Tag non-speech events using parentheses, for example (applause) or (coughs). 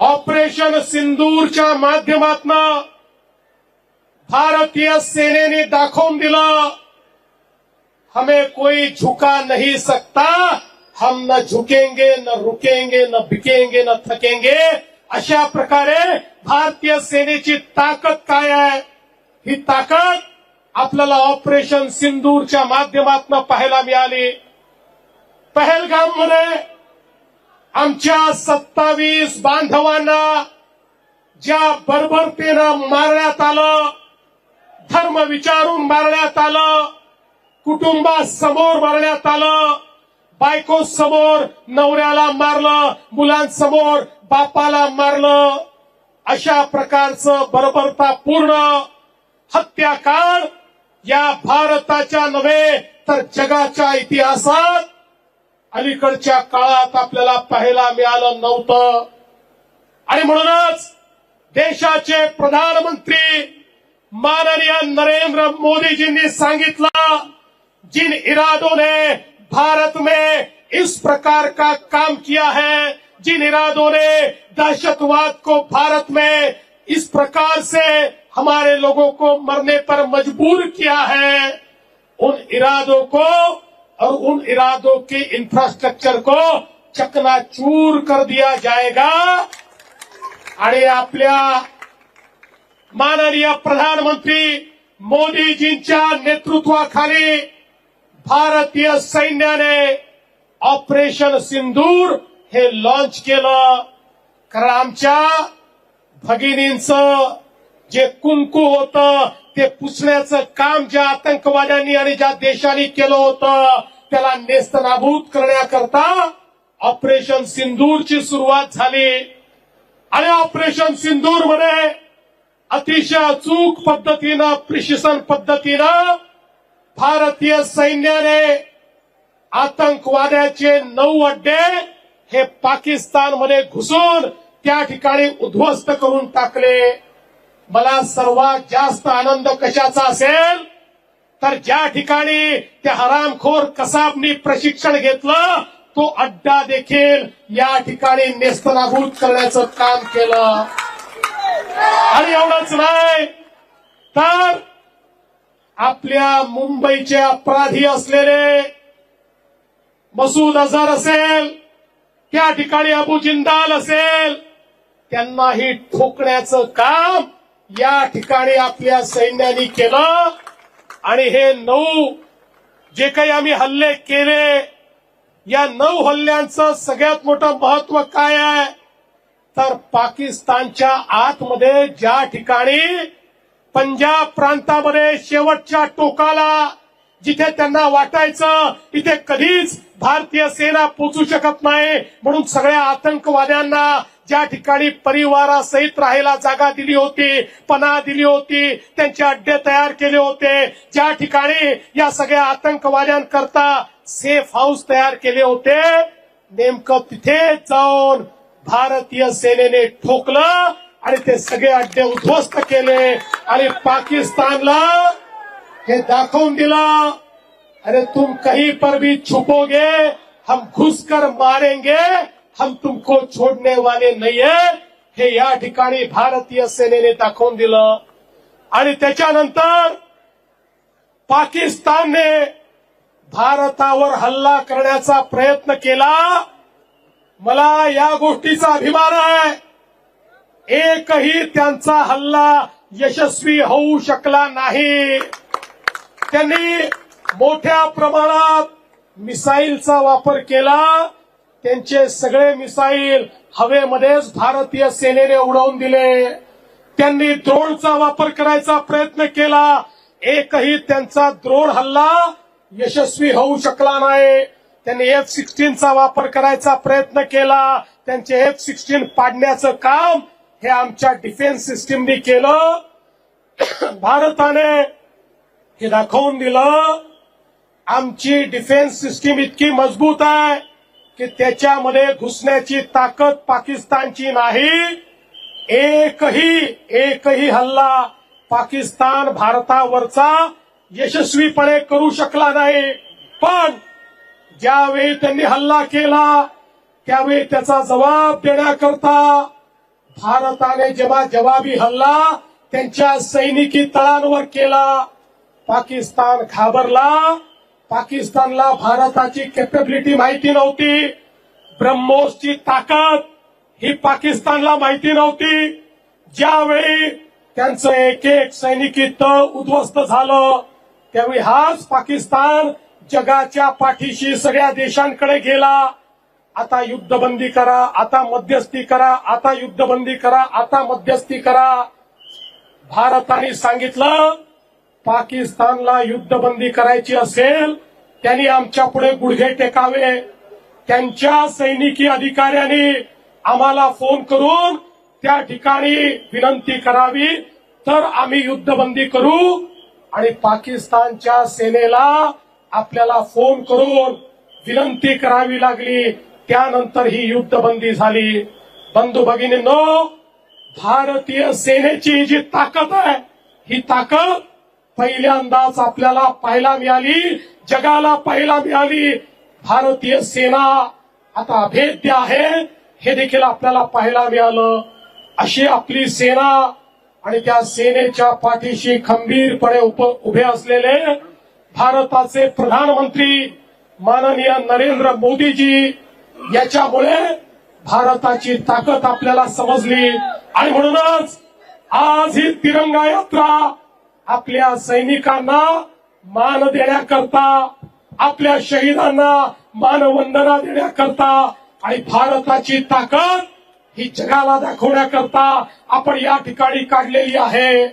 Operation सिंदूरच्या माध्यमातनं भारतीय सेनेने दाखवून दिलं हमें कोई झुका नहीं सकता हम न झुकेंगे न रुकेंगे न बिकेंगे न थकेंगे. अशा प्रकारे भारतीय सेनेची ताकद काय आहे? ही ताकद आपल्याला ऑपरेशन सिंदूरच्या माध्यमातून पाहायला मिळाली. पहलगाममध्ये आमच्या सत्तावीस बांधवांना ज्या बर्बरतेनं मारण्यात आलं धर्म विचारून मारण्यात आलं कुटुंबासमोर मारण्यात आलं बायको समोर नवऱ्याला मारलं मुलांसमोर बापाला मारलं अशा प्रकारचं बर्बरतापूर्ण हत्याकांड या भारताच्या नव्हे तर जगाच्या इतिहासात आणि म्हणूनच देशाचे प्रधानमंत्री माननीय नरेंद्र मोदी जी ने सांगितलं, जिन इरादों ने भारत में इस प्रकार का काम किया है, जिन इरादों ने दहशतवाद को भारत में इस प्रकार से हमारे लोगों को मरने पर मजबूर किया है, उन इरादों को और उन इरादों के इंफ्रास्ट्रक्चर को चकनाचूर कर दिया जाएगा। आणि आपल्या माननीय प्रधानमंत्री मोदीजींच्या नेतृत्वाखाली भारतीय सैन्याने ऑपरेशन सिंदूर हे लॉन्च केलं. कारण आमच्या भगिनींचं जे कुंकू होतं ते पुसण्याचं काम ज्या आतंकवाद्यांनी आणि ज्या देशांनी केलं होतं त्याला नेस्तनाभूत करण्याकरता ऑपरेशन सिंदूरची सुरुवात झाली. आणि ऑपरेशन सिंदूरमध्ये अतिशय अचूक पद्धतीनं प्रिशिसन पद्धतीनं भारतीय सैन्याने आतंकवाद्याचे नऊ अड्डे हे पाकिस्तानमध्ये घुसून त्या ठिकाणी उद्ध्वस्त करून टाकले. मला सर्वात जास्त आनंद कशाचा असेल? तर ज्या ठिकाणी त्या हरामखोर कसाबनी प्रशिक्षण घेतलं तो अड्डा देखील या ठिकाणी नेस्तनाभूत करण्याचं काम केलं. आणि एवढंच नाही तर आपल्या मुंबईचे अपराधी असलेले मसूद अझहर असेल त्या ठिकाणी अबू जिंदाल असेल त्यांनाही ठोकण्याचं काम या ठिकाणी आपल्या सैन्याने केलं आणि हे नऊ जे काही आम्ही हल्ले केले या नऊ हल्ल्यांचं सगळ्यात मोठं महत्त्व काय आहे? तर पाकिस्तानच्या आतमध्ये ज्या ठिकाणी पंजाब प्रांतामध्ये शेवटच्या टोकाला जिथे त्यांना वाटायचं तिथे कधीच भारतीय सेना पोचू शकत नाही म्हणून सगळ्या आतंकवाद्यांना ज्या ठिकाणी परिवारासहित राहायला जागा दिली होती पना दिली होती त्यांचे अड्डे तयार केले होते ज्या ठिकाणी या सगळ्या आतंकवाद्यांकरता सेफ हाऊस तयार केले होते नेमकं तिथे जाऊन भारतीय सेनेने ठोकलं आणि ते सगळे अड्डे उद्ध्वस्त केले आणि पाकिस्तानला हे दाखवून दिलं अरे तुम कहीं पर भी छुपोगे हम घुसकर मारेंगे हम तुमको छोडने वाले नाहीये हे या ठिकाणी भारतीय सेनेने दाखवून दिलं. आणि त्याच्यानंतर पाकिस्तानने भारतावर हल्ला करण्याचा प्रयत्न केला. मला या गोष्टीचा अभिमान आहे. एकही त्यांचा हल्ला यशस्वी होऊ शकला नाही. त्यांनी मोठ्या प्रमाणात मिसाईलचा वापर केला. त्यांचे सगळे मिसाईल हवेमध्येच भारतीय सेनेने उडवून दिले. त्यांनी द्रोणचा वापर करायचा प्रयत्न केला. एकही त्यांचा द्रोण हल्ला यशस्वी होऊ शकला नाही. त्यांनी एफ सिक्स्टीनचा वापर करायचा प्रयत्न केला. त्यांचे एफ सिक्स्टीन पाडण्याचं काम हे आमच्या डिफेन्स सिस्टीमनी केलं. (coughs) भारताने हे दाखवून दिलं. आमची डिफेन्स सिस्टीम इतकी मजबूत आहे. की त्याच्यामध्ये घुसण्याची ताकद पाकिस्तानची नाही. एकही एकही हल्ला पाकिस्तान भारतावरचा यशस्वीपणे करू शकला नाही. पण ज्यावेळी त्यांनी हल्ला केला त्यावेळी त्याचा जबाब देण्याकरता भारताने जेव्हा जवाबी हल्ला त्यांच्या सैनिकी तळांवर केला पाकिस्तान घाबरला. पाकिस्तानला भारताची कॅपेबिलिटी माहिती नव्हती. ब्रह्मोसची ताकद ही पाकिस्तानला माहिती नव्हती. ज्यावेळी त्यांचं एक एक सैनिकी तळ उद्ध्वस्त झालं त्यावेळी हाच पाकिस्तान जगाच्या पाठीशी सगळ्या देशांकडे गेला. आता युद्धबंदी करा आता मध्यस्थी करा आता युद्धबंदी करा आता मध्यस्थी करा. भारताने सांगितलं पाकिस्तानला युद्धबंदी करायची असेल त्यांनी आमच्या पुढे गुडघे टेकावे. त्यांच्या सैनिकी अधिकाऱ्यांनी आम्हाला फोन करून त्या ठिकाणी विनंती करावी. तर आम्ही युद्धबंदी करू आणि पाकिस्तानच्या सेनेला आपल्याला फोन करून विनंती करावी लागली. त्यानंतर ही युद्धबंदी झाली. बंधू भगिनी भारतीय सेनेची जी ताकद आहे ही ताकद पहिल्यांदाच आपल्याला पाहायला मिळाली जगाला पाहायला मिळाली. भारतीय सेना आता अभेद्य आहे. हे देखील आपल्याला पाहायला मिळालं. अशी आपली सेना आणि त्या सेनेच्या पाठीशी खंबीरपणे उभे असलेले भारताचे प्रधानमंत्री माननीय नरेंद्र मोदीजी याच्यामुळे भारताची ताकद आपल्याला समजली. आणि म्हणूनच आज ही तिरंगा यात्रा आपल्या सैनिकांना मान देण्याकरता आपल्या शहीदांना मानवंदना देण्याकरता आणि भारताची ताकद ही जगाला दाखवण्याकरता आपण या ठिकाणी काढलेली आहे.